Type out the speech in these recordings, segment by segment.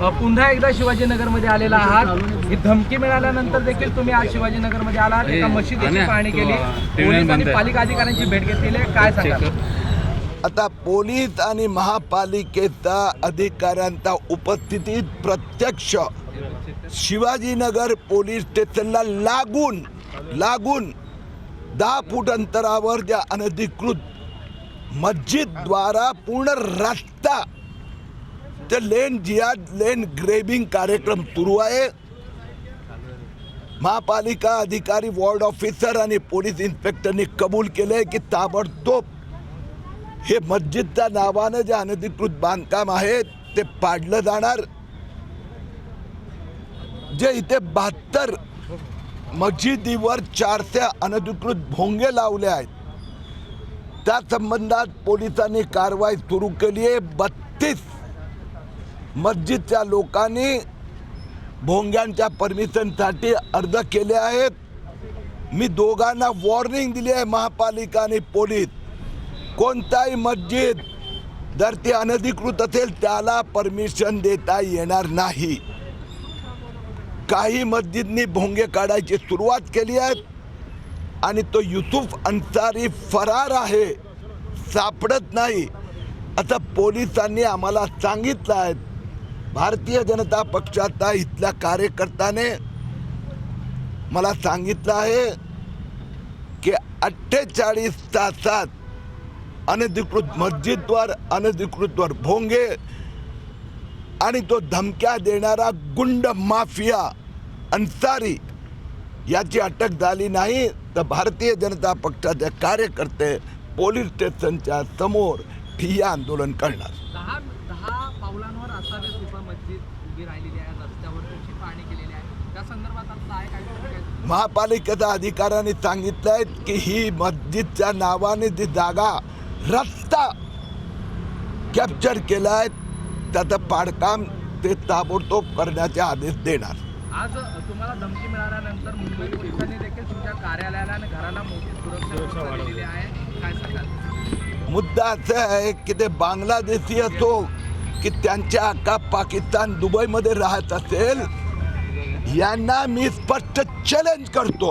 पुन्हा एकदा शिवाजीनगरमध्ये आलेला आहात. ही धमकी मिळाल्यानंतर देखील तुम्ही आज शिवाजीनगरमध्ये आलात एका मशिदीची पाहणी केली. पोलीस आणि पालिका अधिकाऱ्यांची भेट घेतलेली आहे. काय सांगाल? आता पोलीस आणि महापालिकेचा अधिकाऱ्यांच्या उपस्थितीत प्रत्यक्ष शिवाजीनगर पोलीस स्टेशनला लागून लागून दहा फूट अंतरावर ज्या अनधिकृत मस्जिदद्वारा पूर्ण रस्ता ते लेन जियाद लेन ग्रेबिंग कार्यक्रम सुरू आहे. महापालिका अधिकारी वॉर्ड ऑफिसर आणि पोलीस इन्स्पेक्टरनी कबूल केले की ताबडतोब हे मस्जिदच्या नावानं जे अनधिकृत बांधकाम आहे ते पाडलं जाणार. जे इथे बहात्तर मस्जिदीवर चारशे अनधिकृत भोंगे लावले आहेत. त्या संबंधात पोलिसांनी कारवाई सुरू केली आहे बत्तीस मस्जिदच्या लोकांनी भोंग्यांच्या परमिशनसाठी अर्ज केले आहेत. मी दोघांना वॉर्निंग दिली आहे महापालिका आणि पोलीस. कोणताही मस्जिद जर ते अनधिकृत असेल त्याला परमिशन देता येणार नाही. काही मस्जिदनी भोंगे काढायची सुरुवात केली आहे आणि तो युसुफ अन्सारी फरार आहे सापडत नाही. असं पोलिसांनी आम्हाला सांगितलं आहे. भारतीय जनता पक्षाचा इथल्या कार्यकर्त्याने मला सांगितलं आहे की अठ्ठेचाळीस तासात अनधिकृत मस्जिदवर अनधिकृतवर भोंगे आणि तो धमक्या देणारा गुंड माफिया अन्सारी याची अटक झाली नाही तर भारतीय जनता पक्षाचे कार्यकर्ते पोलीस स्टेशनच्या समोर ठिय्या आंदोलन करणार दहा दहा पावलांवर असावे सुपा मस्जिद उभी राहिलेली आहे रस्त्यावर तुमची पाहणी केलेली आहे त्या संदर्भात आता आहे काय तुम्ही काय महापालिकेच्या अधिकाऱ्यांनी सांगितलंय की ही मस्जिदच्या नावाने जी जागा रस्ता कॅप्चर केलाय त्याचं पाडकाम ते ताबडतोब करण्याचे आदेश देणार. आज तुम्हाला धमकी मिळाल्यानंतर मुंबई पोलिसांनी देखील तुमच्या कार्यालयाला आणि घराला मोठी सुरक्षा व्यवस्था दिलेली आहे. काय सांगाल? मुद्दा असा आहे की ते बांगलादेशी असो की त्यांच्या अक्का पाकिस्तान दुबईमध्ये राहत असेल यांना मी स्पष्ट चॅलेंज करतो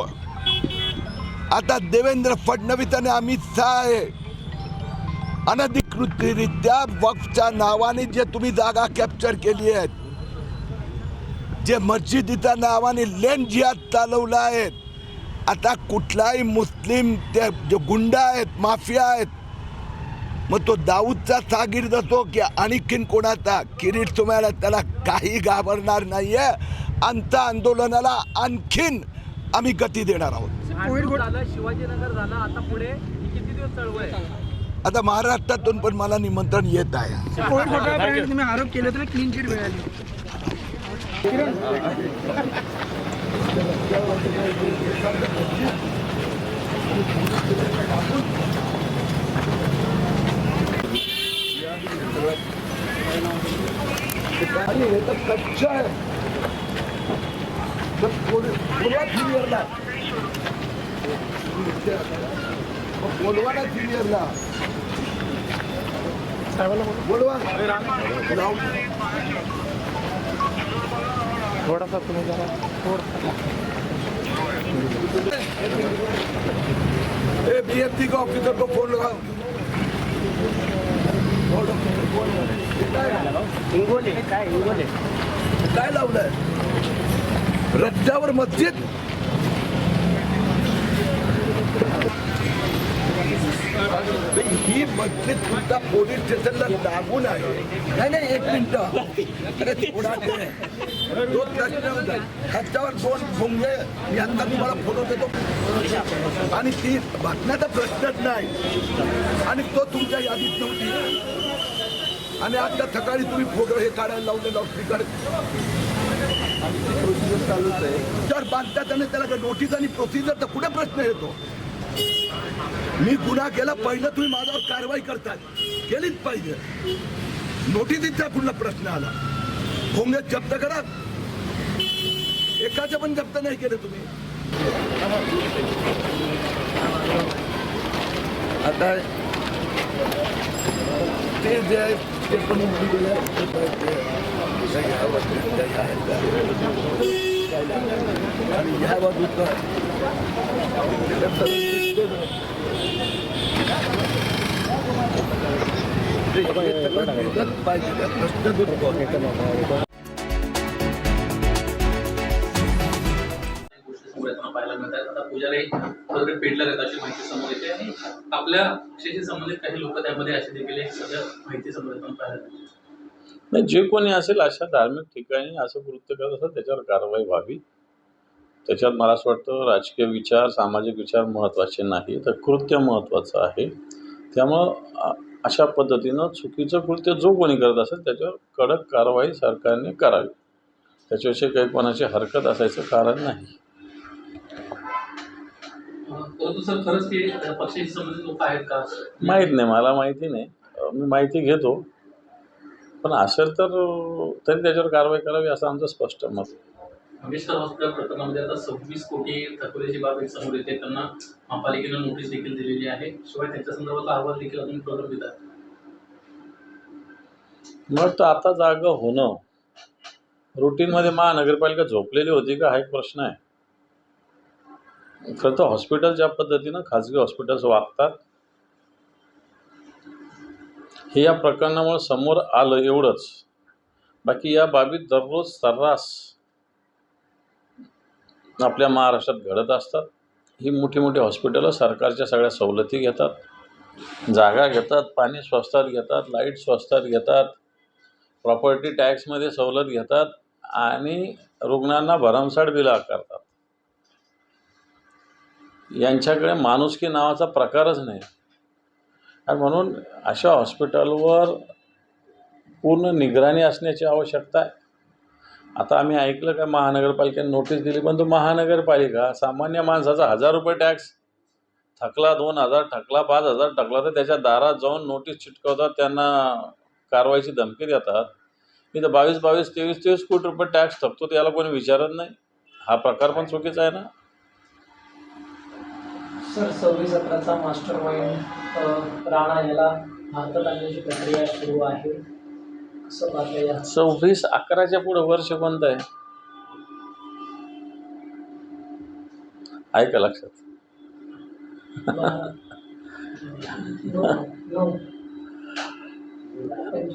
आता देवेंद्र फडणवीस आणि अमित शहा आहे अनधिकृतरित्या वक्फच्या नावाने जे तुम्ही जागा कॅप्चर केली आहेत जे मस्जिदीच्या नावाने लेन जिहाद चालवला आहे आता कुठलाही मुस्लिम ते जे गुंडा आहेत माफिया आहेत मग तो दाऊदचा सागीर असो की आणखीन कोणाचा? किरीट तुम्हाला त्याला काही घाबरणार नाही आहे आमच्या आंदोलनाला आणखीन आम्ही गती देणार आहोत. शिवाजीनगर झालं आता पुढे किती दिवस चळवळ आहे? आता महाराष्ट्रातून पण मला निमंत्रण येत आहे. आरोप केले तर क्लीन चिट मिळाली. आणि हे तर कच्छ आहे सिनियरला मग थोडासा सिनियरला बोलवा ए बी एफ सी का ऑफिसर को फोन लगाओ काय लावलंय रस्त्यावर मस्जिद. ही मस्जिद सुद्धा पोलीस स्टेशनला लागून आहे. नाही नाही एक मिनिट. दोन प्रश्न रस्त्यावर दोन भोंगे मी आता तुम्हाला फोटो देतो? आणि ती बातम्याचा प्रश्नच नाही. आणि तो तुमच्या यादीत नव्हती. आणि आता सकाळी तुम्ही फोटो हे काढायला लावले लाऊडस्पीकर प्रोसिजर चालूच आहे. जर बांधता त्याने त्याला नोटीस आणि प्रोसिजर तर कुठे प्रश्न येतो. मी गुन्हा केला पहिलं तुम्ही माझ्यावर कारवाई करतात. केलीच पाहिजे. नोटीसीचा कुठला प्रश्न आला. भोंगे जप्त करा. एकाचं पण जप्त नाही केलं तुम्ही. आता ते जे आहे ते पण आणि ह्या बाजूचं पाहिजे प्रश्न वगैरे पेटल्या जातात अशी माहिती समोर येते आणि आपल्या पक्षाशी संबंधित काही लोक त्यामध्ये असे देखील एक माहिती समोर येताना पाहायला मिळते नाही जे कोणी असेल अशा धार्मिक ठिकाणी असं कृत्य करत असेल त्याच्यावर कारवाई व्हावी. त्याच्यात मला असं वाटतं राजकीय विचार सामाजिक विचार महत्त्वाचे नाही तर कृत्य महत्त्वाचं आहे. त्यामुळं अशा पद्धतीनं चुकीचं कृत्य जो कोणी करत असेल त्याच्यावर कडक कारवाई सरकारने करावी. त्याच्याविषयी काही कोणाची हरकत असायचं कारण नाही. माहीत नाही मला माहिती नाही. मी माहिती घेतो. पण असेल तर तरी त्याच्यावर कारवाई करावी असं आमचं स्पष्ट मत. आहे. आंबेडकर हॉस्पिटल प्रकरणामध्ये आता सव्वीस कोटी थकवल्याची बाब एक समोर येते. त्यांना महापालिकेनं नोटीस देखील दिलेली आहे. शिवाय त्यांच्या संदर्भातला अहवाल देखील अजून प्रलंबित आहे. मग तर आता जागा होणं. रुटीनमध्ये महानगरपालिका झोपलेली होती का? हा एक प्रश्न आहे. खरं तर हॉस्पिटल ज्या पद्धतीनं खाजगी हॉस्पिटल्स वागतात हे या प्रकरणामुळे समोर आलं एवढंच. बाकी या बाबीत दररोज सर्रास आपल्या महाराष्ट्रात घडत असतात. ही मोठी मोठी हॉस्पिटलं सरकारच्या सगळ्या सवलती घेतात. जागा घेतात पाणी स्वस्तात घेतात लाइट स्वस्तात घेतात प्रॉपर्टी टॅक्समध्ये सवलत घेतात आणि रुग्णांना भरमसाठ बिलं आकारतात. यांच्याकडे माणुसकी नावाचा प्रकारच नाही. आणि म्हणून अशा हॉस्पिटलवर पूर्ण निगराणी असण्याची आवश्यकता आहे. आता आम्ही ऐकलं का महानगरपालिकेने नोटीस दिली पण तो महानगरपालिका सामान्य माणसाचा हजार रुपये टॅक्स थकला दोन हजार थकला पाच हजार थकला तर त्याच्या दारात जाऊन नोटीस चिटकवतात त्यांना कारवाईची धमकी देतात. मी तर बावीस बावीस तेवीस तेवीस कोटी रुपये टॅक्स थकतो त्याला कोणी विचारत नाही. हा प्रकार पण चुकीचा आहे ना? सर सव्वीस सतराचा मास्टर माइंड राणा याला भारतात आणण्याची प्रक्रिया सुरू आहे. कसं पाहता या? सव्वीस अकराच्या पुढे वर्ष कोणतं आहे? आहे का लक्षात.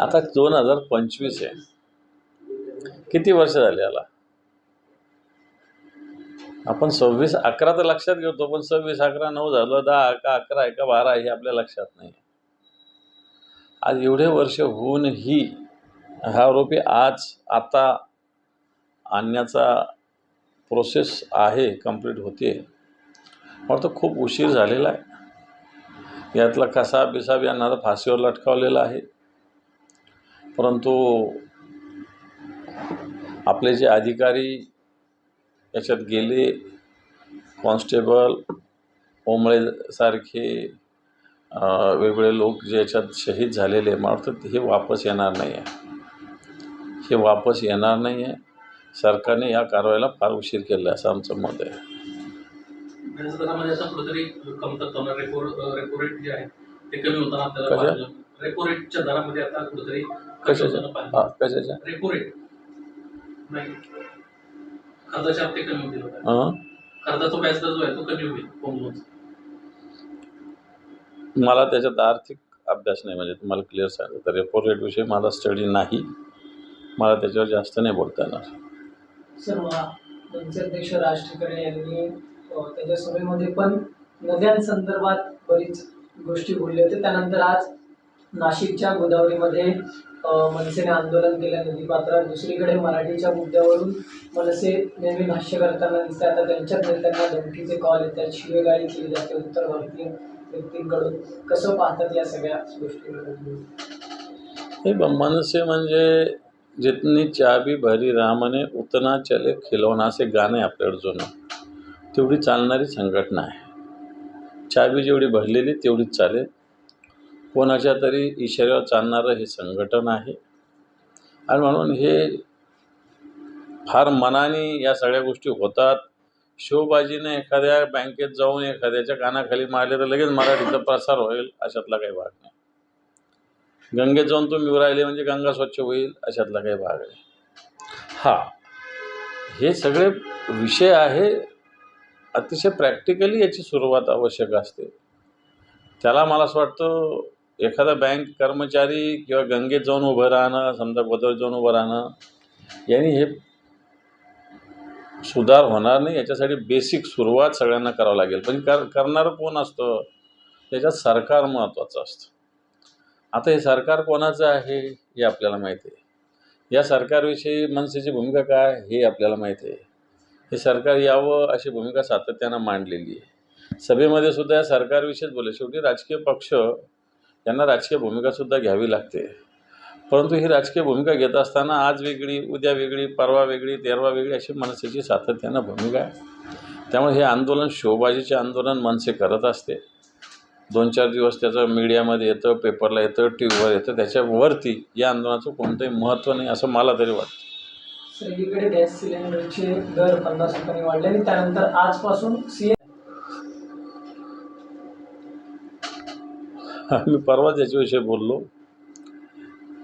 आता दोन हजार पंचवीस आहे. किती वर्ष झाले याला? आपण सव्वीस अकरा तर लक्षात घेतो पण सव्वीस अकरा नऊ झालं दहा का अकरा आहे का बारा हे आपल्या लक्षात नाही. आज एवढे वर्ष होऊनही हा आरोपी आज आता आणण्याचा प्रोसेस आहे कंप्लीट होते मला तर खूप उशीर झालेला आहे. यातला कसा बिसाब यांना तर फाशीवर लटकावलेला आहे. परंतु आपले जे अधिकारी याच्यात गेले. कॉन्स्टेबल ओंबळेसारखे वेगवेगळे लोक जे याच्यात शहीद झालेले वाटतं हे वापस येणार नाही आहे हे वापस येणार नाही आहे सरकारने या कारवाईला फार उशीर केला असं आमचं मत आहे. कशाच्या? कशाच्या? कर्जाचे हप्ते कमी होतील. हां? कर्जाचा व्याजदर जो आहे तो कमी होईल होम लोन मला त्याच्यात आर्थिक अभ्यास नाही म्हणजे तुम्हाला क्लिअर सांगितलं तर रेपो रेटविषयी मला स्टडी नाही. मला त्याच्यावर जास्त नाही बोलता येणार. सर महा- मनसे अध्यक्ष राज ठाकरे यांनी अ, त्याच्या सभेमध्ये पण नद्यांसंदर्भात बरीच गोष्टी बोलले होते. त्यानंतर आज नाशिकच्या गोदावरीमध्ये मनसेने आंदोलन केलं नदीपात्रात दुसरीकडे मराठीच्या मुद्द्यावरून मनसे नेहमी भाष्य करताना दिसते आता त्यांच्याच नेत्यांना धमकीचे कॉल येतात. शिवेगाळी केली जाते. उत्तर भारतीय व्यक्तींकडून. कसं पाहतात या सगळ्या गोष्टी हे मनसे म्हणजे जितनी चाबी भरी रामने उतना चले खिलवना असे गाणे आहे आपल्याकडे जुनं. तेवढी चालणारी संघटना आहे. चाबी जेवढी भरलेली तेवढीच चालेल. कोणाच्या तरी इशाऱ्यावर चालणारं हे संघटन आहे. आणि म्हणून हे फार मनाने या सगळ्या गोष्टी होतात. शिवबाजीने एखाद्या बँकेत जाऊन एखाद्याच्या कानाखाली मारले तर लगेच मराठीचा प्रसार होईल अशातला काही भाग नाही. गंगेत जाऊन तुम्ही राहिले म्हणजे गंगा स्वच्छ होईल अशातला काही भाग आहे हा हे सगळे विषय आहे. अतिशय प्रॅक्टिकली याची सुरुवात आवश्यक असते. त्याला मला असं वाटतं एखादा बँक कर्मचारी किंवा गंगेत जाऊन उभं राहणं समजा गोदावरीत जाऊन उभं राहणं यांनी हे सुधार होणार नाही. याच्यासाठी बेसिक सुरुवात सगळ्यांना करावं लागेल. पण कर करणारं कोण असतं? त्याच्यात सरकार महत्त्वाचं असतं. आता हे सरकार कोणाचं आहे हे आपल्याला माहिती आहे. या सरकारविषयी मनसेची भूमिका काय हे आपल्याला माहिती आहे. हे सरकार यावं अशी भूमिका सातत्यानं मांडलेली आहे. सभेमध्ये सुद्धा या सरकारविषयीच बोलले. शेवटी राजकीय पक्ष यांना राजकीय भूमिकासुद्धा घ्यावी लागते. परंतु ही राजकीय भूमिका घेत असताना आज वेगळी उद्या वेगळी परवा वेगळी तेरवा वेगळी अशी मनसेची सातत्यानं भूमिका आहे. त्यामुळे हे आंदोलन शोबाजीचे आंदोलन मनसे करत असते. दोन चार दिवस त्याचं मीडियामध्ये येतं पेपरला येतं टी व्हीवर येतं त्याच्यावरती या आंदोलनाचं कोणतंही महत्त्व नाही असं मला तरी वाटतं. सगळीकडे गॅस सिलेंडरचे दर पन्नास रुपयांनी वाढले आणि त्यानंतर आजपासून सी मी परवाच याच्याविषयी बोललो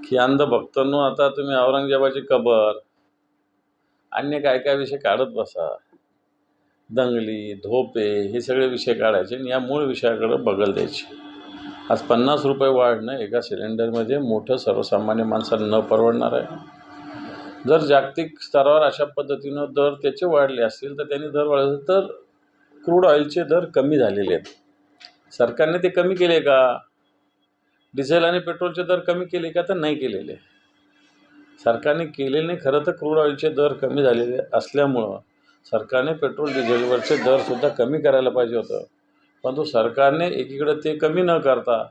की अंधभक्तांनो आता तुम्ही औरंगजेबाची कबर अन्य काय काय विषय काढत बसा. दंगली धोपे हे सगळे विषय काढायचे आणि या मूळ विषयाकडे बगल द्यायची. आज पन्नास रुपये वाढणं एका सिलेंडरमध्ये मोठं सर्वसामान्य माणसाला न परवडणार आहे. जर जागतिक स्तरावर अशा पद्धतीनं दर त्याचे वाढले असतील तर त्यांनी दर वाढले तर क्रूड ऑइलचे दर कमी झालेले आहेत. सरकारने ते कमी केले का? डिझेल आणि पेट्रोलचे दर कमी केले का तर नाही केलेले. सरकारने केलेले नाही खरं तर क्रूड ऑइलचे दर कमी झालेले असल्यामुळं सरकारने पेट्रोल डिझेलवरचे दरसुद्धा कमी करायला पाहिजे होतं. परंतु सरकारने एकीकडे ते कमी न करता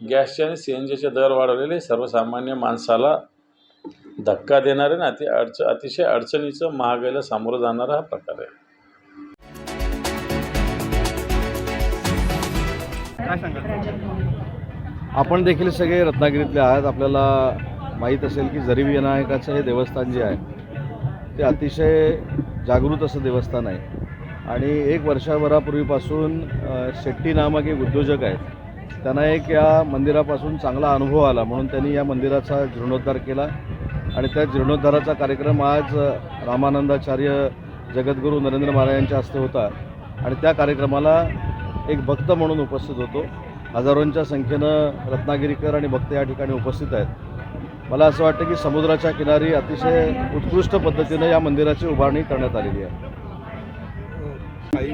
गॅसचे आणि सी एन जीचे दर वाढवलेले सर्वसामान्य माणसाला धक्का देणारे ना अति अडच अतिशय अडचणीचं महागाईला सामोरं जाणारा हा प्रकार आहे. आपण देखील सगळे रत्नागिरीतले आहात. आपल्याला माहीत असेल की जरी विनायकाचं हे देवस्थान जे आहे ते अतिशय जागृत असं देवस्थान आहे. आणि एक वर्षभरापूर्वीपासून शेट्टी नामक एक उद्योजक आहेत. त्यांना एक या मंदिरापासून चांगला अनुभव आला. म्हणून त्यांनी या मंदिराचा जीर्णोद्धार केला. आणि त्या जीर्णोद्धाराचा कार्यक्रम आज रामानंदाचार्य जगद्गुरू नरेंद्र महाराज यांच्या हस्ते होता. आणि त्या कार्यक्रमाला एक भक्त म्हणून उपस्थित होतो. हजारोंच्या संख्येनं रत्नागिरीकर आणि भक्त या ठिकाणी उपस्थित आहेत. मला असं वाटतं की समुद्राच्या किनारी अतिशय उत्कृष्ट पद्धतीनं या मंदिराची उभारणी करण्यात आलेली आहे. काही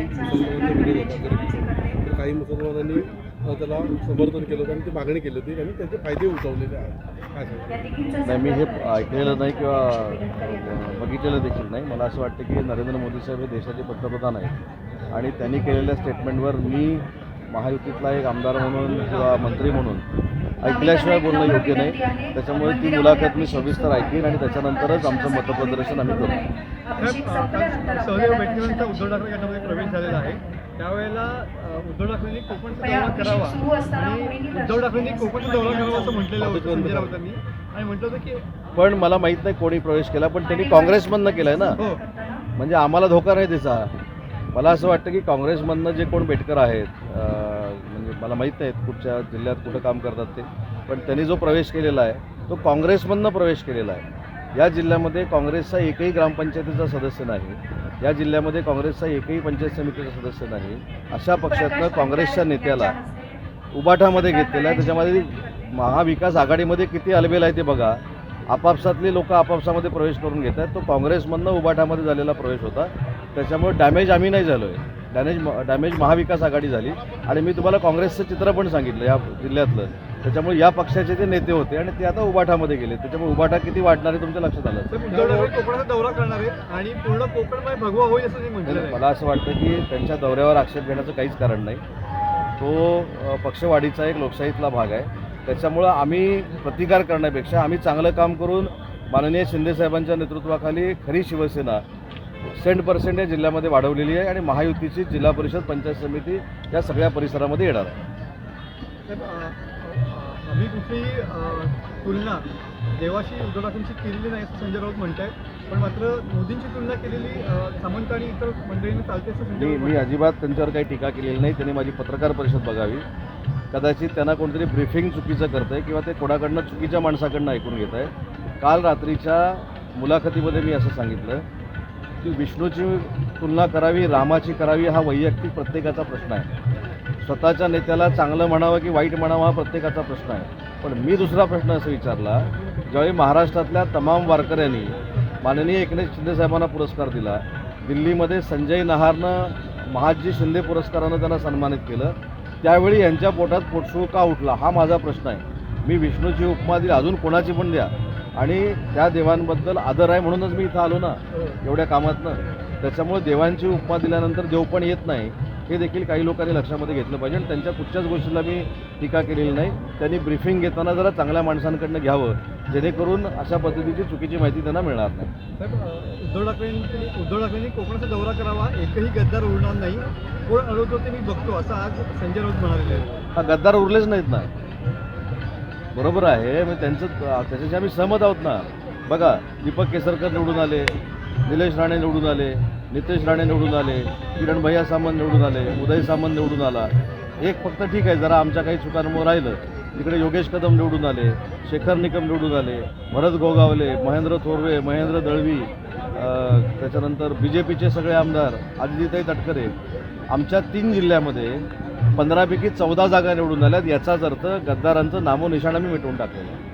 काही मुसलमानांनी त्याला समर्थन केलं होतं आणि ती मागणी केली होती आणि त्याचे फायदे उठवलेले आहेत. नाही मी हे ऐकलेलं नाही किंवा बघितलेलं देखील नाही. मला असं वाटतं की नरेंद्र मोदी साहेब हे देशाचे पंतप्रधान आहेत. आणि त्यांनी केलेल्या स्टेटमेंटवर मी महायुतीतला एक आमदार म्हणून किंवा मंत्री म्हणून ऐकल्याशिवाय बोलणं योग्य नाही. त्याच्यामुळे ती मुलाखत मी सविस्तर ऐकीन आणि त्याच्यानंतरच आमचं मतप्रदर्शन आम्ही करू. सहदेव बैठकीनंतर उद्धव ठाकरे गटामध्ये प्रवेश झालेला आहे त्यावेळेला उद्धव ठाकरेंनी कोकणचा दौरा करावा आणि उद्धव ठाकरेंनी कोकणचा दौरा करावा असं म्हटलेलं होतं संजय राऊतांनी आणि म्हटलं होतं की पण मला माहीत नाही कोणी प्रवेश केला पण त्यांनी काँग्रेसमधनं केलं आहे ना. हो. म्हणजे आम्हाला धोका नाही त्याचा मला असं वाटतं की काँग्रेसमधनं जे कोण बेटकर आहेत म्हणजे मला माहीत नाहीत कुठच्या जिल्ह्यात कुठं काम करतात ते पण त्यांनी जो प्रवेश केलेला आहे तो काँग्रेसमधनं प्रवेश केलेला आहे. या जिल्ह्यामध्ये काँग्रेसचा एकही ग्रामपंचायतीचा सदस्य नाही या जिल्ह्यामध्ये काँग्रेसचा एकही पंचायत समितीचा सदस्य नाही अशा पक्षातनं काँग्रेसच्या नेत्याला उबाठामध्ये घेतलेला आहे. त्याच्यामध्ये महाविकास आघाडीमध्ये किती अलबेल आहे ते बघा. आपापसातले लोक आपापसामध्ये प्रवेश करून घेत आहेत. तो काँग्रेसमधनं उबाठामध्ये झालेला प्रवेश होता. त्याच्यामुळे डॅमेज आम्ही नाही झालो आहे डॅमेज डॅमेज महाविकास आघाडी झाली. आणि मी तुम्हाला काँग्रेसचं चित्र पण सांगितलं या जिल्ह्यातलं. त्याच्यामुळे या पक्षाचे ते नेते होते आणि ते आता उबाठामध्ये गेले. त्याच्यामुळे उबाठा किती वाढणार आहे तुमच्या लक्षात आलं? कोकणाचा दौरा करणार आहेत आणि पूर्ण भगवा होईल असं आहे. मला असं वाटतं की त्यांच्या दौऱ्यावर आक्षेप घेण्याचं काहीच कारण नाही. तो पक्षवाढीचा एक लोकशाहीतला भाग आहे. त्याच्यामुळं आम्ही प्रतिकार करण्यापेक्षा आम्ही चांगलं काम करून माननीय शिंदेसाहेबांच्या नेतृत्वाखाली खरी शिवसेना सेंट पर्सेंट या जिल्ह्यामध्ये वाढवलेली आहे आणि महायुतीची जिल्हा परिषद पंचायत समिती या सगळ्या परिसरामध्ये येणार आहे. आम्ही कुठलीही अ, तुलना देवाशी उद्धव ठाकरेंची केलेली नाही संजय राऊत म्हणत आहेत पण मात्र मोदींची तुलना केलेली सामंत आणि इतर मंडळींनी चालते असं मी. अजिबात त्यांच्यावर काही टीका केलेली नाही. त्यांनी माझी पत्रकार परिषद बघावी. कदाचित त्यांना कोणतरी ब्रीफिंग चुकीचं करतं आहे किंवा ते कोणाकडनं चुकीच्या माणसाकडनं ऐकून घेत आहे काल रात्रीच्या मुलाखतीमध्ये मी असं सांगितलं की विष्णूची तुलना करावी रामाची करावी हा वैयक्तिक प्रत्येकाचा प्रश्न आहे. स्वतःच्या नेत्याला चांगलं म्हणावं की वाईट म्हणावं हा प्रत्येकाचा प्रश्न आहे. पण मी दुसरा प्रश्न असं विचारला ज्यावेळी महाराष्ट्रातल्या तमाम वारकऱ्यांनी माननीय एकनाथ शिंदेसाहेबांना पुरस्कार दिला दिल्लीमध्ये संजय नहारनं महाजी शिंदे पुरस्कारानं त्यांना सन्मानित केलं त्यावेळी यांच्या पोटात पोटसूळ का उठला हा माझा प्रश्न आहे. मी विष्णूची उपमा दिली अजून कोणाची पण द्या. आणि त्या देवांबद्दल आदर आहे म्हणूनच मी इथं आलो ना एवढ्या कामातनं. त्याच्यामुळे देवांची उपमा दिल्यानंतर देव पण येत नाही. हे देखील काही लोकांनी लक्षामध्ये घेतलं पाहिजे आणि त्यांच्या कुठच्याच गोष्टीला मी टीका केलेली नाही. त्यांनी ब्रीफिंग घेताना जरा चांगल्या माणसांकडनं घ्यावं जेणेकरून अशा पद्धतीची चुकीची माहिती त्यांना मिळणार नाही. उद्धव ठाकरेंनी उद्धव ठाकरेंनी कोकणाचा दौरा करावा एकही गद्दार उरणार नाही. कोण अडवतो ते मी बघतो असं आज संजय राऊत म्हणालेले आहेत हा गद्दार उरलेच नाहीत ना. बरोबर आहे. मग त्यांचं त्याच्याशी आम्ही सहमत आहोत ना. बघा दीपक केसरकर निवडून आले निलेश राणे निवडून आले नितेश राणे निवडून आले किरण भैया सामंत निवडून आले उदय सामंत निवडून आला. एक फक्त ठीक आहे जरा आमच्या काही चुकांमुळे राहिलं. तिकडे योगेश कदम निवडून आले शेखर निकम निवडून आले भरत गोगावले महेंद्र थोरवे महेंद्र दळवी त्याच्यानंतर बी जे पीचे सगळे आमदार आदितीताई तटकरे. आमच्या तीन जिल्ह्यामध्ये पंधरापैकी चौदा जागा निवडून आल्यात. याचाच अर्थ गद्दारांचं नामोनिशाण आम्ही मिटवून टाकलेलं आहे.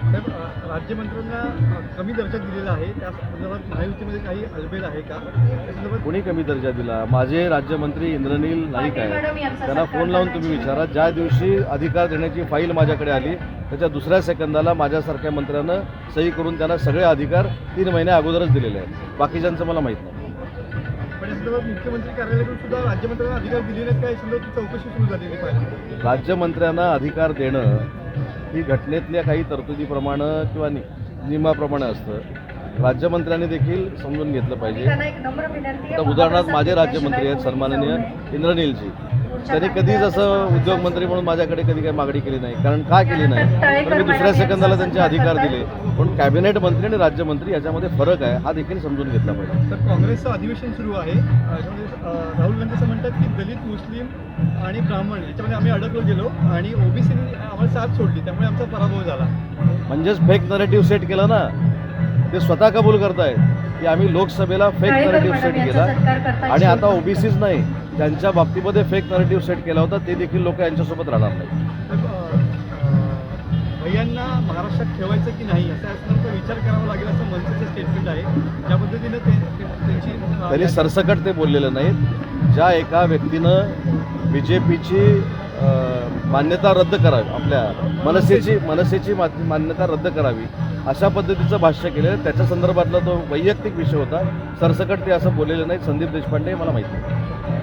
साहेब राज्यमंत्र्यांना कमी दर्जा दिलेला आहे. त्या संदर्भात महायुतीमध्ये काही अलबेल आहे का? त्या संदर्भात कोणी कमी दर्जा दिला? माझे राज्यमंत्री इंद्रनील नाईक आहेत. त्यांना फोन लावून तुम्ही विचारा. ज्या दिवशी अधिकार देण्याची फाईल माझ्याकडे आली त्याच्या दुसऱ्या सेकंदाला माझ्यासारख्या मंत्र्यानं सही करून त्यांना सगळे अधिकार तीन महिन्या अगोदरच दिलेले आहेत. बाकीच्यांचं मला माहीत नाही. संदर्भात मुख्यमंत्री कार्यालयाकडून सुद्धा राज्यमंत्र्यांना अधिकार दिले नाहीत का? या संदर्भात चौकशी सुरू झालेली पाहिजे राज्यमंत्र्यांना अधिकार देणं ही घटनेतल्या काही तरतुदीप्रमाणे किंवा नि नियमाप्रमाणे असतं. राज्यमंत्र्यांनी देखील समजून घेतलं पाहिजे. आता उदाहरणार्थ माझे राज्यमंत्री आहेत सन्माननीय इंद्रनीलजी. त्यांनी कधीच असं उद्योगमंत्री म्हणून माझ्याकडे कधी काही मागणी केली नाही. कारण का केली नाही? तर मी दुसऱ्या सेकंदाला त्यांचे अधिकार दिले. पण कॅबिनेट मंत्री आणि राज्यमंत्री याच्यामध्ये फरक आहे हा देखील समजून घेतला पाहिजे. तर काँग्रेसचं अधिवेशन सुरू आहे. राहुल गांधी असं म्हणतात की दलित मुस्लिम आणि ब्राह्मण याच्यामध्ये आम्ही अडकलो गेलो आणि ओबीसीने आम्हाला साथ सोडली. त्यामुळे आमचा पराभव झाला. म्हणजेच फेक नरेटिव्ह सेट केलं ना. ते स्वतः कबूल करतायत. की आम्ही लोकसभेला फेक नरेटिव्ह सेट केला. आणि आता ओबीसीच नाही. ज्यांच्या बाबतीमध्ये फेक नरेटिव्ह सेट केला होता ते देखील लोक यांच्यासोबत राहणार नाही भैयांना महाराष्ट्रात ठेवायचं की नाही असं विचार करावा लागेल असं मनसेचं स्टेटमेंट आहे. ज्या पद्धतीनं त्यांची त्यांनी सरसकट ते बोललेलं नाहीत. ज्या एका व्यक्तीनं बी जे पीची मान्यता रद्द करावी आपल्या मनसेची मनसेची. मान्यता रद्द करावी अशा पद्धतीचं भाष्य केलेलं त्याच्या संदर्भातला तो वैयक्तिक विषय होता. सरसकट ते असं बोललेलं नाही. संदीप देशपांडे हे मला माहिती आहे